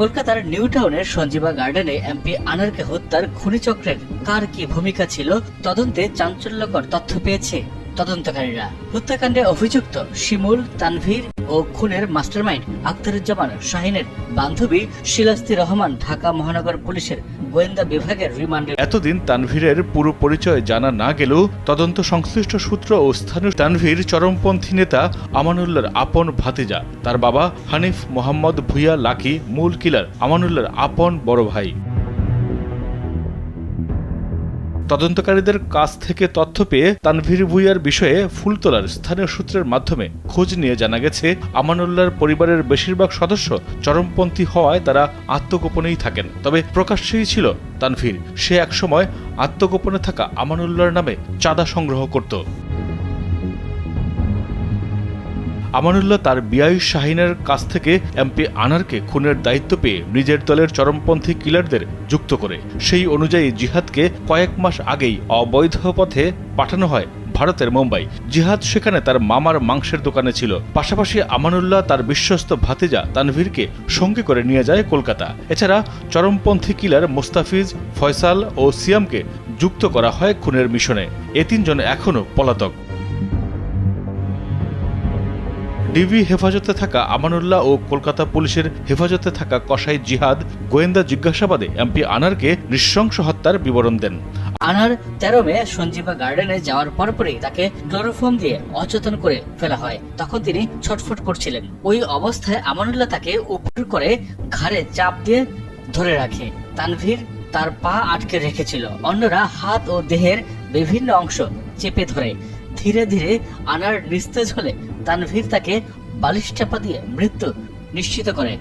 কলকাতার নিউ টাউনের সঞ্জীবা গার্ডেনে এমপি আনারকে হত্যার খুনি চক্রের কার কি ভূমিকা ছিল? তদন্তে চাঞ্চল্যকর তথ্য পেয়েছে। তদন্তকারীরা। হত্যাকাণ্ডে অভিযুক্ত শিমুল, তানভীর ও খুনের মাস্টারমাইন্ড আখতারুজ্জামান, শাহিনের বান্ধবী শিলাস্তি রহমান ঢাকা মহানগর পুলিশের গোয়েন্দা বিভাগের রিমান্ডে এতদিন তানভীরের পুরো পরিচয় জানা না গেলেও তদন্ত সংশ্লিষ্ট সূত্র ও স্থানীয় তানভীর চরমপন্থী নেতা আমানুল্লাহর আপন ভাতিজা। তার বাবা হানিফ মোহাম্মদ ভুইয়া লাকি, মূল কিলার আমানুল্লাহর আপন বড় ভাই। তদন্তকারীদের কাছ থেকে তথ্য পেয়ে তানভীর ভুইয়ার বিষয়ে ফুলতলার স্থানীয় সূত্রের মাধ্যমে খোঁজ নিয়ে জানা গেছে, আমানুল্লাহর পরিবারের বেশিরভাগ সদস্য চরমপন্থী হওয়ায় তারা আত্মগোপনেই থাকেন। তবে প্রকাশ্যেই ছিল তানভীর। সে একসময় আত্মগোপনে থাকা আমানুল্লাহর নামে চাঁদা সংগ্রহ করত। আমানুল্লাহ তার বিআই শাহিনের কাছ থেকে এমপি আনারকে খুনের দায়িত্ব পেয়ে নিজের দলের চরমপন্থী কিলারদের যুক্ত করে। সেই অনুযায়ী জিহাদকে কয়েক মাস আগেই অবৈধ পথে পাঠানো হয় ভারতের মুম্বাই। জিহাদ সেখানে তার মামার মাংসের দোকানে ছিল। পাশাপাশি আমানুল্লাহ তার বিশ্বস্ত ভাতিজা তানভীরকে সঙ্গে করে নিয়ে যায় কলকাতা। এছাড়া চরমপন্থী কিলার মোস্তাফিজ, ফয়সাল ও সিয়ামকে যুক্ত করা হয় খুনের মিশনে। এ তিনজন এখনও পলাতক। ডিবি হেফাজতে থাকা আমানুল্লাহ ও কলকাতা পুলিশের হেফাজতে থাকা কসাই জিহাদ গোয়েন্দা জিজ্ঞাসাবাদে এমপি আনারকে নৃশংস হত্যার বিবরণ দেন। আনার তেরো মে সঞ্জীবা গার্ডেনে যাওয়ার পরপরই তাকে ক্লোরোফর্ম দিয়ে অচেতন করে ফেলা হয়। তখন তিনি ছটফট করছিলেন। ওই অবস্থায় আমানুল্লাহ তাকে উপর করে ঘাড়ে চাপ দিয়ে ধরে রাখে। তানভীর তার পা আটকে রেখেছিল। অন্যরা হাত ও দেহের বিভিন্ন অংশ চেপে ধরে। ধীরে ধীরে আনার নিস্তেজ হলে তানভীর তাকে বালিশ চাপা দিয়ে মৃত্যু নিশ্চিত করে।